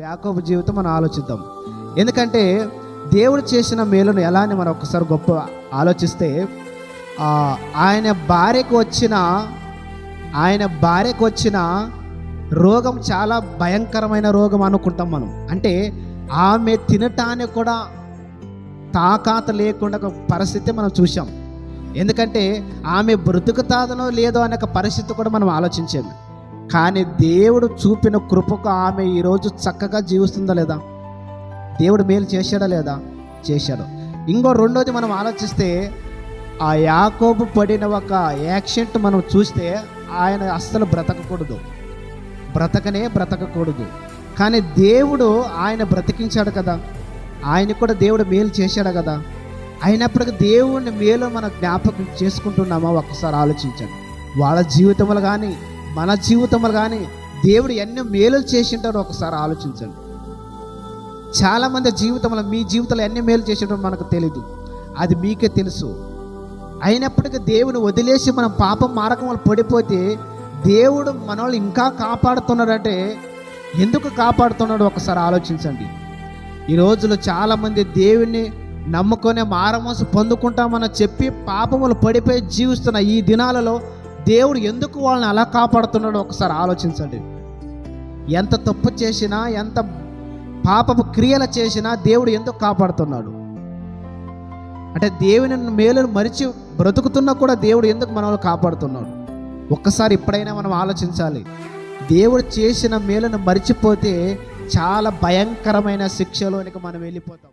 యాకోబు జీవితం మనం ఆలోచిద్దాం. ఎందుకంటే దేవుడు చేసిన మేలును ఎలా అని మనం ఒకసారి గొప్ప ఆలోచిస్తే ఆయన భార్యకు వచ్చిన ఆయన భార్యకు వచ్చిన రోగం చాలా భయంకరమైన రోగం అనుకుంటాం మనం. అంటే ఆమె తినటానికి కూడా తాకాత లేకుండా ఒక పరిస్థితి మనం చూసాం ఎందుకంటే ఆమె బ్రతుకుతాదనో లేదో అనే ఒక పరిస్థితి కూడా మనం ఆలోచించాము కానీ దేవుడు చూపిన కృపకు ఆమె ఈరోజు చక్కగా జీవిస్తుందా లేదా? దేవుడు మేలు చేశాడా లేదా? చేశాడు. ఇంకో రెండోది మనం ఆలోచిస్తే ఆ యాకోబు పడిన ఒక యాక్సిడెంట్ మనం చూస్తే ఆయన అస్సలు బ్రతకకూడదు. బ్రతకనే బ్రతకకూడదు. కానీ దేవుడు ఆయన బ్రతికించాడు కదా? ఆయన కూడా దేవుడు మేలు చేశాడు కదా? అయినప్పటికీ దేవుడిని మేలు మన జ్ఞాపకం చేసుకుంటున్నామా? ఒక్కసారి ఆలోచించండి. వాళ్ళ జీవితములు కానీ మన జీవితములు కానీ దేవుడు ఎన్ని మేలు చేసింటారో ఒకసారి ఆలోచించండి. చాలామంది జీవితంలో మీ జీవితంలో ఎన్ని మేలు చేసింటారో మనకు తెలియదు అది మీకే తెలుసు. అయినప్పటికీ దేవుని వదిలేసి మనం పాపం మార్గం వల్ల పడిపోతే దేవుడు మనల్ని ఇంకా కాపాడుతున్నాడంటే ఎందుకు కాపాడుతున్నాడు ఒకసారి ఆలోచించండి. ఈ రోజులో చాలామంది దేవుణ్ణి నమ్ముకొని మారమోసు పొందుకుంటామని చెప్పి పాపములు పడిపోయి జీవిస్తున్న ఈ దినాలలో దేవుడు ఎందుకు వాళ్ళని అలా కాపాడుతున్నాడో ఒకసారి ఆలోచించండి. ఎంత తప్పు చేసినా ఎంత పాపపు క్రియలు చేసినా దేవుడు ఎందుకు కాపాడుతున్నాడు? అంటే దేవుని మేలును మరిచి బ్రతుకుతున్నా కూడా దేవుడు ఎందుకు మనల్ని కాపాడుతున్నాడు? ఒక్కసారి ఇప్పుడైనా మనం ఆలోచించాలి. దేవుడు చేసిన మేలును మరిచిపోతే చాలా భయంకరమైన శిక్షలోనికి మనం వెళ్ళిపోతాం.